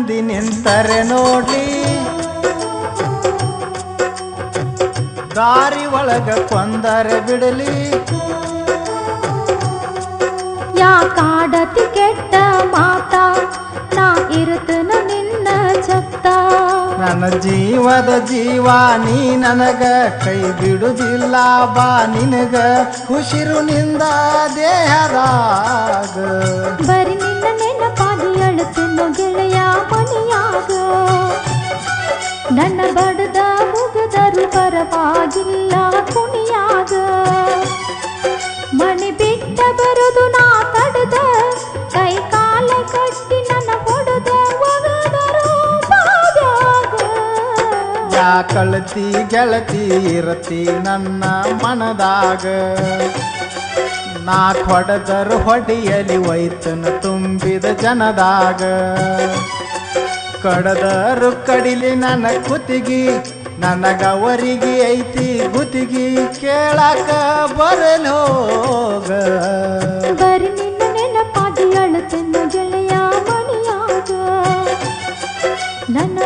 ಮಂದಿ ನಿಂತರೆ ನೋಡ್ಲಿ ದಾರಿ ಒಳಗ ಕೊಂದರೆ ಬಿಡಲಿ. ಯಾಕಾಡತಿ ಕೆಟ್ಟ ಮಾತ ನಾ ಇರುತ್ತನ ನಿನ್ನ ಚತ್ತ ನನ್ನ ಜೀವದ ಜೀವ ನೀ ನನಗ ಕೈ ಬಿಡುದಿಲ್ಲ ಬಾ ನಿನಗ ಉಸಿರು ನಿಂದ ದೇಹದಾಗ. ಬರಿ ನನ್ನ ಬಡದ ಮುಗದರು ಪರವಾಗಿಲ್ಲ ಕುಣಿಯಾಗ. ಮಣಿ ಬಿಟ್ಟ ಬರುದು ನಾ ತಡದ ಕೈ ಕಾಲ ಕಟ್ಟಿ ನನ್ನ ಬಾದ್ಯಾಗ ಯಾ ಕಳತಿ ಗೆಳತಿ ಇರತಿ ನನ್ನ ಮನದಾಗ. ನಾ ಕೊಡದರು ಹೊಡೆಯಲಿ ವೈತನ ತುಂಬಿದ ಜನದಾಗ. ಕಡದರು ಕಡಿಲಿ ನನ್ನ ಕುತ್ತಿಗಿ ನನಗವರಿಗೆ ಐತಿ ಗುತ್ತಿಗಿ, ಕೇಳಕ ಬರಲು ಹೋಗ ಬರಿ ನಿನ್ನ ನೆನಪಾಗಿ ಅಳುತ್ತಿನ್ನು ಗೆಳೆಯ ಮನೆಯಾಗ. ನನ್ನ